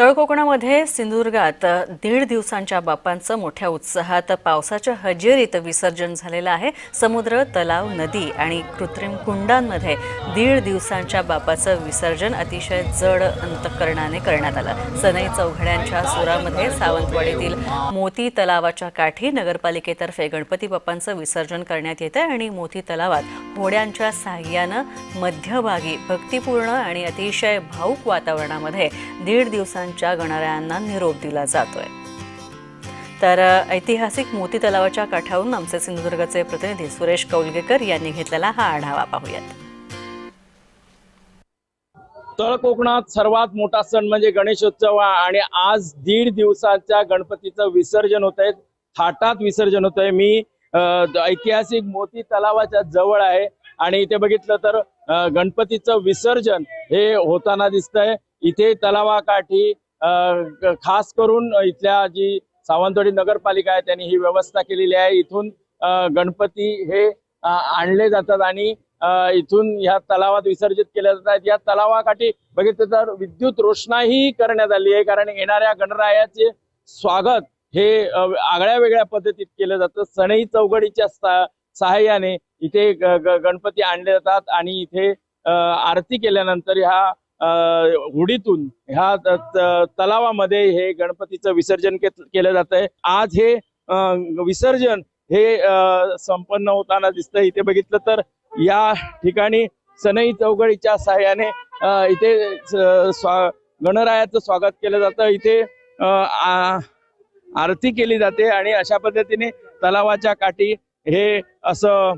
तळकोकणामध्ये सिंधुदुर्गात दीड दिवसांच्या बाप्पांचं मोठ्या उत्साहात पावसाच्या हजेरीत विसर्जन झालेलं आहे. समुद्र तलाव नदी आणि कृत्रिम कुंडांमध्ये दीड दिवसांच्या बाप्पाचं विसर्जन अतिशय जड अंतकरणाने करण्यात आलं. सनई चौघड्यांच्या सुरामध्ये सावंतवाडीतील मोती तलावाच्या काठी नगरपालिकेतर्फे गणपती बाप्पांचं विसर्जन करण्यात येतं आणि मोती तलावात घोड्यांच्या साह्यानं मध्यभागी भक्तिपूर्ण आणि अतिशय भाऊक वातावरणामध्ये दीड दिवसांच्या गणरायांना निरोप दिला जातोय. तर ऐतिहासिक मोती तलावाच्या काठावरून आमचे सिंधुदुर्गचे प्रतिनिधी सुरेश कौलगेकर यांनी घेतलेला हा आढावा पाहूयात. तळ कोकणात सर्वात मोठा सण म्हणजे गणेशोत्सव आणि आज दीड दिवसाच्या गणपतीचं विसर्जन होत आहे थाटात विसर्जन होत आहे मी ऐतिहासिक मोती तलावाच्या जवळ आहे. आणि इथे बघितलं तर गणपतीचं विसर्जन हे होताना दिसतंय. इथे तलावाकाठी अ, खास करून इथल्या जी सावंतवाडी नगरपालिका आहे त्यांनी ही व्यवस्था केलेली आहे. इथून गणपती हे आणले जातात आणि इथून ह्या तलावात विसर्जित केल्या जातात. या तलावाकाठी बघितलं तर विद्युत रोषणाही करण्यात आली आहे. कारण येणाऱ्या गणरायाचे स्वागत हे आगळ्या वेगळ्या पद्धतीत केलं जातं. सणई चौघडीच्या सहाय्याने इथे ग- गणपती आणले जातात आणि इथे अ, आरती केल्यानंतर ह्या अ, होडीतून ह्या तलावामध्ये हे गणपतीचं विसर्जन के- केलं जात आहे आज हे अ, विसर्जन हे अ, संपन्न होताना दिसतंय. इथे बघितलं तर या ठिकाणी सनई चौघडीच्या सहाय्याने इथे स्वा- गणरायाचं स्वागत केलं जातं. इथे अ, आरती केली जाते आणि अशा पद्धतीने तलावाच्या काठी हे असं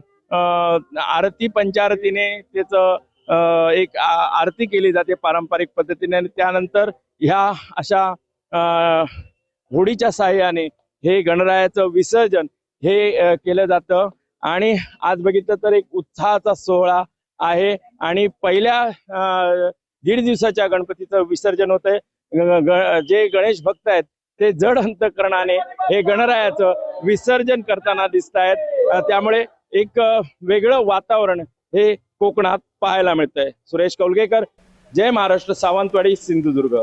आरती पंचारतीने त्याचं एक आरती केली जाते पारंपरिक पद्धतीने आणि त्यानंतर ह्या अशा होडीच्या साह्याने हे गणरायाचं विसर्जन हे केलं जातं. आणि आज बघितलं तर एक उत्साहाचा सोहळा आहे आणि पहिल्या दीड दिवसाच्या गणपतीचं विसर्जन होत आहे जे गणेश भक्त आहेत ते जड अंतकरणाने हे गणरायाचं विसर्जन करताना दिसत आहेत त्यामुळे एक वेगळं वातावरण हे कोकणात पाहायला मिळतंय. सुरेश कौलगेकर जय महाराष्ट्र सावंतवाडी सिंधुदुर्ग.